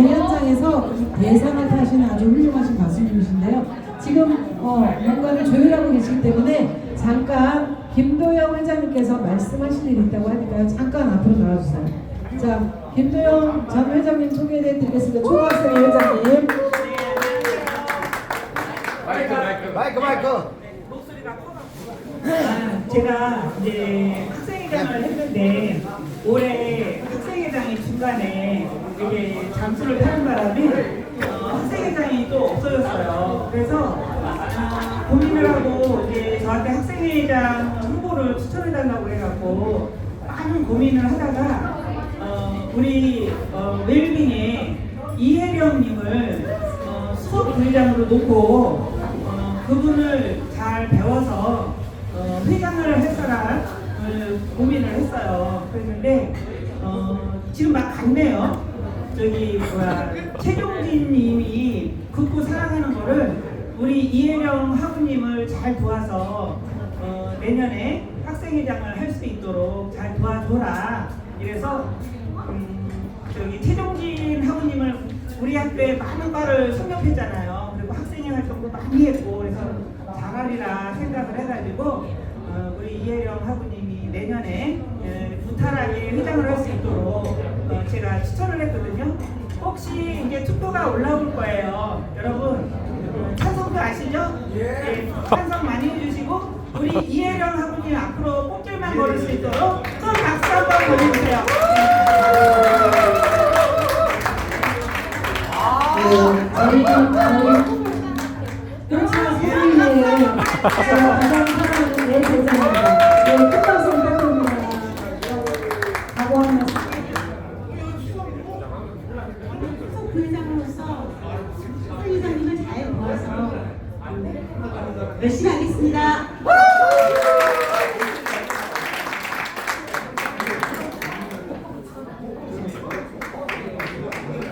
공연장에서 대상을 타시는 아주 훌륭하신 가수님이신데요. 지금 어, 뭔가를 조율하고 계시기 때문에 잠깐 김도영 회장님께서 말씀하실 일이 있다고 하니까요. 잠깐 앞으로 나와주세요. 자, 김도영 전 회장님 소개해 드리겠습니다. 초등학생 회장님. 마이크 마이크 아, 제가 이제 학생회장을 했는데 올해 학생회장이 중간에 이게 잠수를 타는 바람에 어, 학생회 장이 또 없어졌어요. 그래서 아, 고민을 하고 이제 저한테 학생회장 후보를 추천해달라고 해갖고 많은 고민을 하다가 어, 우리 어, 웰빙의 이혜령님을 어, 수석 부회장으로 놓고 어, 그분을 잘 배워서 어, 회장을 했어라 어, 고민을 했어요. 그랬는데 어, 지금 막 갔네요. 저기 뭐야 최종진 님이 극구 사랑하는 거를 우리 이혜령 하부님을 잘 도와서 어, 내년에 학생회장을 할 수 있도록 잘 도와줘라. 이래서 음, 저기 최종진 하부님을 우리 학교에 많은 과를 성역했잖아요. 그리고 학생회 활동도 많이 했고 그래서 잘하리라 생각을 해가지고 어, 우리 이혜령 하부님이 내년에 예, 무탈하게 회장을 할 수 있도록 어, 제가 추천을 했거든요. 혹시 이제 투표가 올라올 거예요. 여러분 어, 찬성표 아시죠? 예, 찬성 많이 해주시고 우리 이혜령 하부님 앞으로 꽃길만 걸을 수 있도록 큰 박수 한번 보내주세요. 네, 저희 그렇지만 선생님의 가장 사랑하는 내 부탁드립니다. 부회장으로서 회장님을 잘 도와서 열심히 하겠습니다.